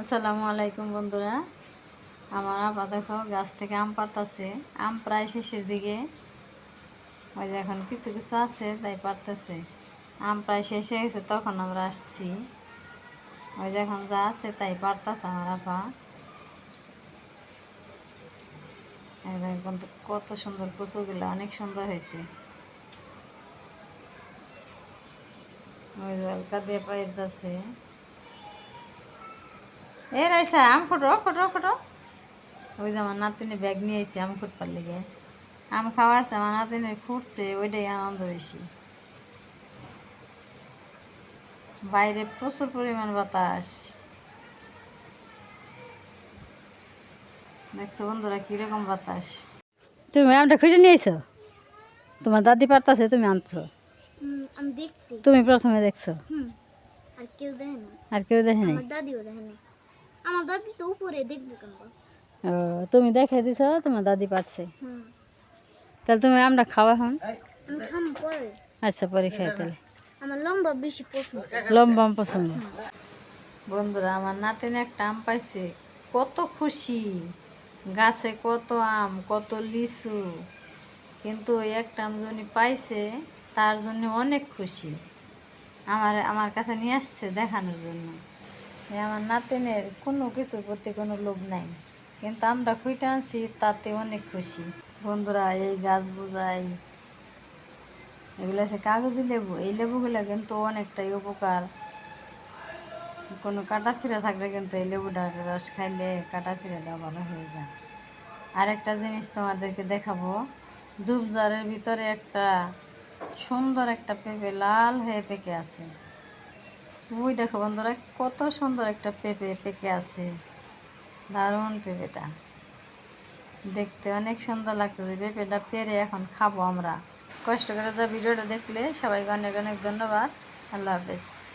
আসসালামু আলাইকুম বন্ধুরা। আমার আপা দেখো গাছ থেকে আম পাতাছে আম প্রায় শেষের দিকে। ওই যে এখন কিছু কিছু আছে, তাই পারতেছে আম প্রায় শেষ হয়ে গেছে, তখন আমরা আসছি। ওই যে এখন যা আছে, তাই পারতাছে আমার আপা। কত সুন্দর কচুগুলো, অনেক সুন্দর হয়েছে। ওই হালকা দিয়ে পাইতেছে এ রাইসা আম ফটো ফটো ফটো। ওই যে আমার নাতিনি ব্যাগ নিয়ে আইসি আম ফুটপার লেগে। আম খাওয়ারছে আমার নাতিনি ফুটছে ওইটাই আনন্দ বেশি। বাইরে প্রচুর পরিমাণ বাতাস। দেখছ বন্ধুরা কীরকম বাতাস। তুমি আমটা খুঁজে নিয়ে আইছো? তোমার দাদি পারতাছে তুমি আনছো? তুমি প্রথমে দেখছ? আর কেউ দেখে না আর কেউ দেখেনি দাদিও দেখে না আমার দাদি তো উপরে দেখব কেন ও তুমি দেখে দিছ তোমার দাদি পারছে। তাহলে তুমি আমরা খাওয়া হন আচ্ছা পরে খাই তাহলে। আমার লম্বা বেশি পছন্দ। লম্বা পছন্দ। বন্ধুরা আমার নাতিনে একটা আম পাইছে। কত খুশি। গাছে কত আম কত লিচু। কিন্তু একটা আম যিনি পাইছে তার জন্য অনেক খুশি। আমার আমার কাছে নিয়ে আসছে দেখানোর জন্য। আমার নাতিনের কোনো কিছুর প্রতি কোনো লোভ নাই। কিন্তু আমরা খুঁটে আনছি, তাতে অনেক খুশি। বন্ধুরা, এই গাছ বোঝাই, এগুলো আছে কাগজি লেবু। এই লেবুগুলো কিন্তু অনেকটাই উপকার। কোনো কাটা ছিঁড়া থাকলে কিন্তু এই লেবুটার রস খাইলে কাটা ছিঁড়াটা ভালো হয়ে যায়। আরেকটা জিনিস তোমাদেরকে দেখাবো। জুবজারের ভিতরে একটা সুন্দর একটা পেঁপে লাল হয়ে পেকে আছে। ওই দেখো বন্ধুরা, কত সুন্দর একটা পেঁপে পেকে আছে। দারুণ পেঁপেটা। দেখতে অনেক সুন্দর লাগতেছে, পেঁপেটা পেরে এখন খাব আমরা। কষ্ট করে যা ভিডিওটা দেখলে সবাইকে অনেক অনেক ধন্যবাদ। আল্লাহ হাফেজ।